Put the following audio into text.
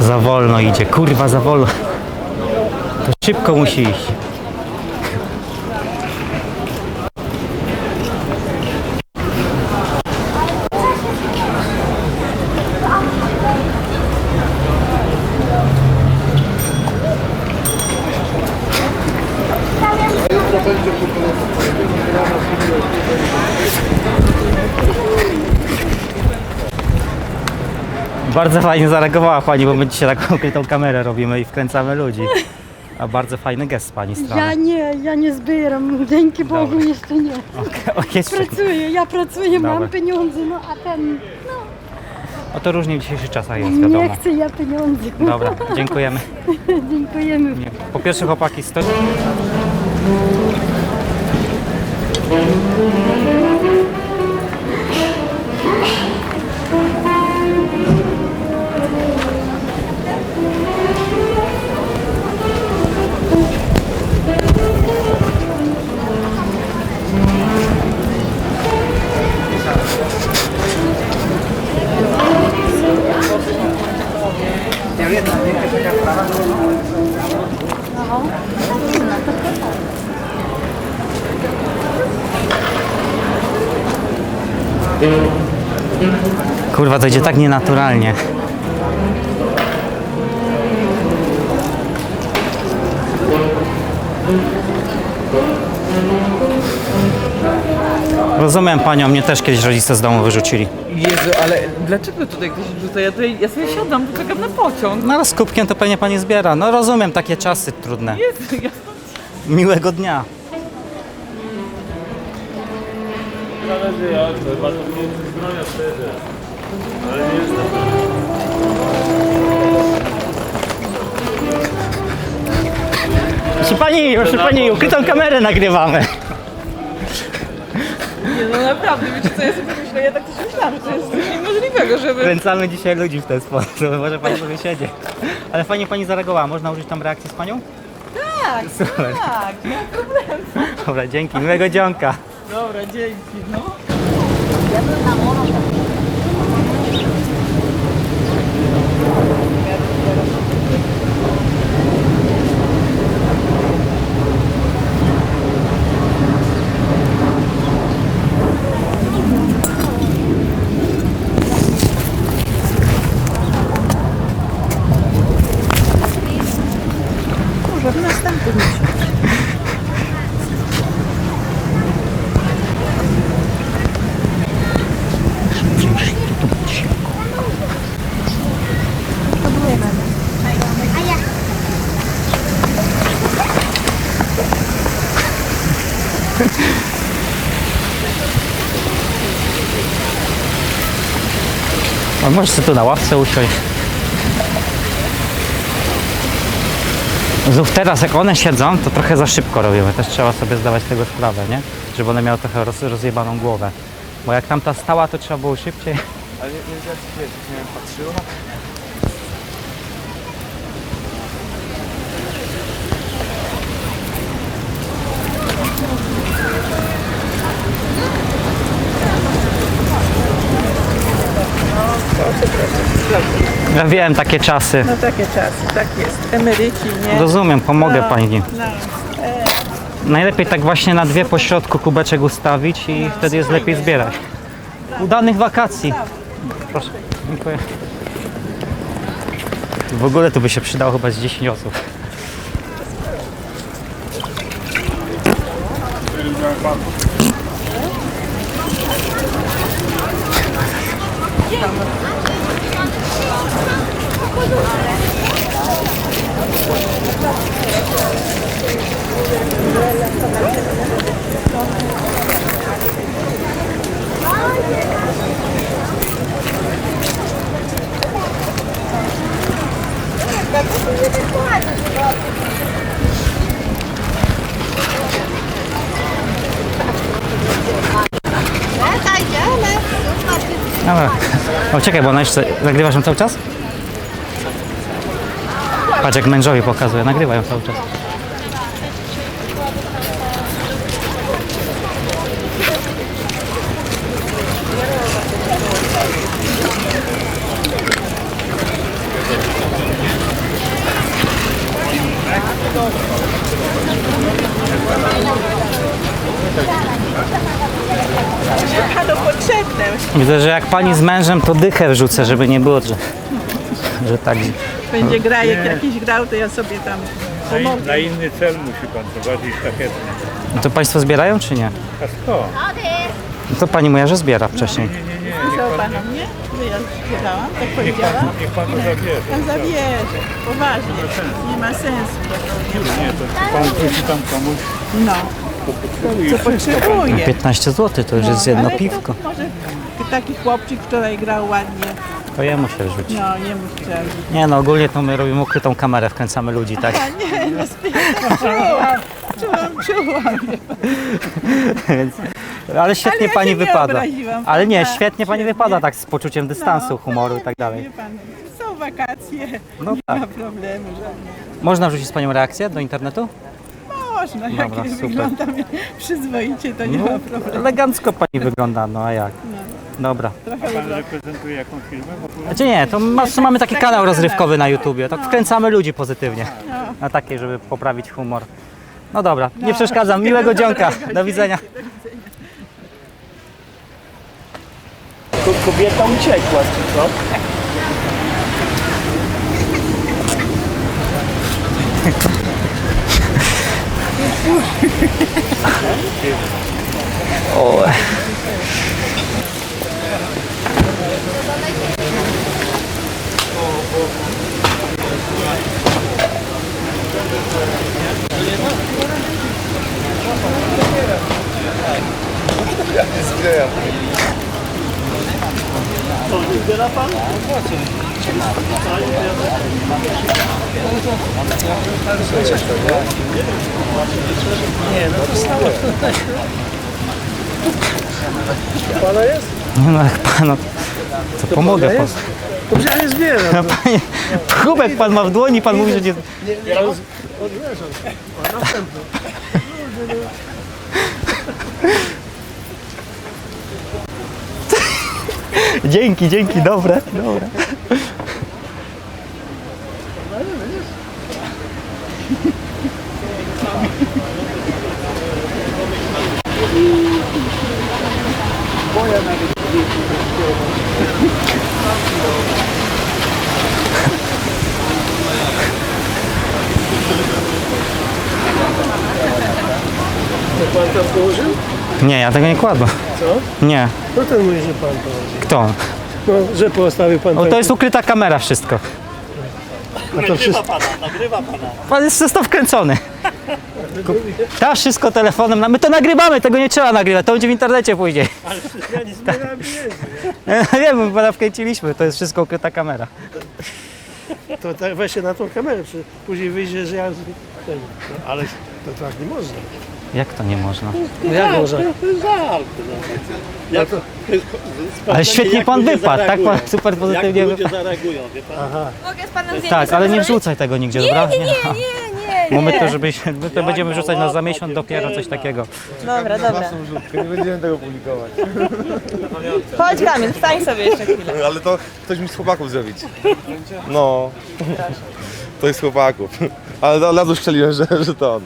Za wolno idzie, kurwa za wolno. To szybko musi iść. Bardzo fajnie zareagowała pani, bo my dzisiaj taką ukrytą kamerę robimy i wkręcamy ludzi. A bardzo fajny gest z pani strony. Ja nie, ja nie zbieram. Dzięki Bogu Dobra. jeszcze nie. O, jeszcze. Pracuję, ja pracuję, Dobra. mam pieniądze, no a ten O to różnie w dzisiejszych czasach jest, nie wiadomo. chce ja pieniądze. Dobra, dziękujemy. Dziękujemy. Nie. Po pierwsze chłopaki Thank you. Kurwa, to idzie tak nienaturalnie. Rozumiem panią, mnie też kiedyś rodzice z domu wyrzucili. Jezu, ale dlaczego tutaj ktoś rzuca? Ja, tutaj, ja sobie siadam, tu czekam na pociąg. No ale z kubkiem to pewnie pani zbiera. No rozumiem, takie czasy trudne. Jezu, ja... Miłego dnia. Zależy jak, to chyba to mnie zdrowia wtedy. Ale nie jestem. Proszę pani, proszę pani, ukrytą kamerę nagrywamy. Nie, no naprawdę, wiecie co, ja sobie myślę, ja tak też myślałam, że to jest coś niemożliwego, żeby... Kręcamy dzisiaj ludzi w ten sposób, może pani sobie siedzi. Ale fajnie pani zareagowała, można użyć tam reakcji z panią? Tak, Super. tak, nie ma problemu. Dobra, dzięki, miłego dzionka. Dobra, dzięki, no. Możesz sobie tu na ławce usiąść. Znów teraz jak one siedzą, to trochę za szybko robimy. Też trzeba sobie zdawać tego sprawę, nie? Żeby one miały trochę roz, rozjebaną głowę. Bo jak tamta stała, to trzeba było szybciej. Ale nie wiem, wiesz, nie wiem, patrzyło. Ja wiem, takie czasy. No takie czasy, tak jest. Emeryci, nie? Rozumiem, pomogę pani. No. Najlepiej tak właśnie na dwie pośrodku kubeczek ustawić i wtedy jest lepiej zbierać. Udanych wakacji. Proszę, dziękuję. W ogóle tu by się przydało chyba z 10 osób. Dobra. Czekaj, bo ona jeszcze... Nagrywasz ją cały czas? Patrz, jak mężowi pokazuje. Nagrywa ją cały czas. Widzę, że jak pani z mężem, to dychę wrzucę, żeby nie było, że, że tak. Będzie grajek jakiś grał, to ja sobie tam Na, in, na inny cel musi pan, to bardziej szlachetny. No To państwo zbierają, czy nie? A co? No To pani mówiła, że zbiera wcześniej. Nie, nie, nie, pisał panom, nie? Że ja zbierałam, tak niech pan, powiedziałam. niech pan zabierze. Pan zabierze, poważnie, nie ma sensu. Nie, to pan wróci tam komuś, No, to potrzebuje co potrzebuje. 15 zł to już jest No, jedno ale piwko. To może taki chłopczyk wczoraj grał ładnie, To jemu się rzuci. no nie mów trzeba. Nie no, ogólnie to my robimy ukrytą kamerę, wkręcamy ludzi, tak? A nie, no czułam, czułam, czułam. Więc, ale świetnie Ale ja pani się nie wypada. obraziłam, Ale nie, prawda? świetnie pani wypada tak z poczuciem dystansu, humoru i tak Wie dalej. pan, są wakacje, No nie tak. ma problemu żadnego. Można wrzucić z panią reakcję do internetu? Można, jak Dobra, super. wyglądam przyzwoicie, to nie No, ma problemu. elegancko pani wygląda, no a jak? Dobra. Trochę Pan reprezentuje jakąś firmę w ogóle? Znaczy nie, to ma, mamy taki kanał rozrywkowy na YouTubie, tak wkręcamy ludzi pozytywnie. No. Na takiej, żeby poprawić humor. No dobra, nie przeszkadzam, miłego dzionka, do widzenia. Kobieta uciekła, czy co? O. Pana jest? No jak panu, to pomogę po Dobrze, ja nie zbieram. No panie, kubek pan ma w dłoni, pan mówi, że nie... Ja roz... odleżam. O, następny. Dzięki, dzięki, dobre, dobre. To pan tam położył? Nie, ja tego nie kładłem. Co? Nie. No ten mówi, że pan położył. Kto? No, że postawił pan O, to jest ukryta kamera wszystko. A to wszystko. Pan jest został wkręcony. Ta wszystko telefonem. na- My to nagrywamy, tego nie trzeba nagrywać, to będzie w internecie później. Ja nie pieniędzy. Ja wiem, my pana wkręciliśmy, to jest wszystko ukryta kamera. To tak weź się na tą kamerę, przy- później wyjdzie, że ja... z- Ten, no, ale to tak nie można. Jak to nie można? No jak można? Jak, Ale świetnie jak pan ludzie wypadł, tak pan super pozytywnie Jak ludzie wypadł. zareagują, wie pan? Mogę z panem zdjęcie Tak, ale nie zrobić? wrzucaj tego nigdzie, dobra? Nie, nie, nie, nie, Bo my nie. to, żebyś, my to będziemy wrzucać na za miesiąc dopiero coś takiego. Dobra, dobra. Chodź Kamil, wstań sobie jeszcze chwilę. Ale to ktoś mi z chłopaków zrobić. No. To jest chłopaków. Ale od razu strzeliłem, że, że to on.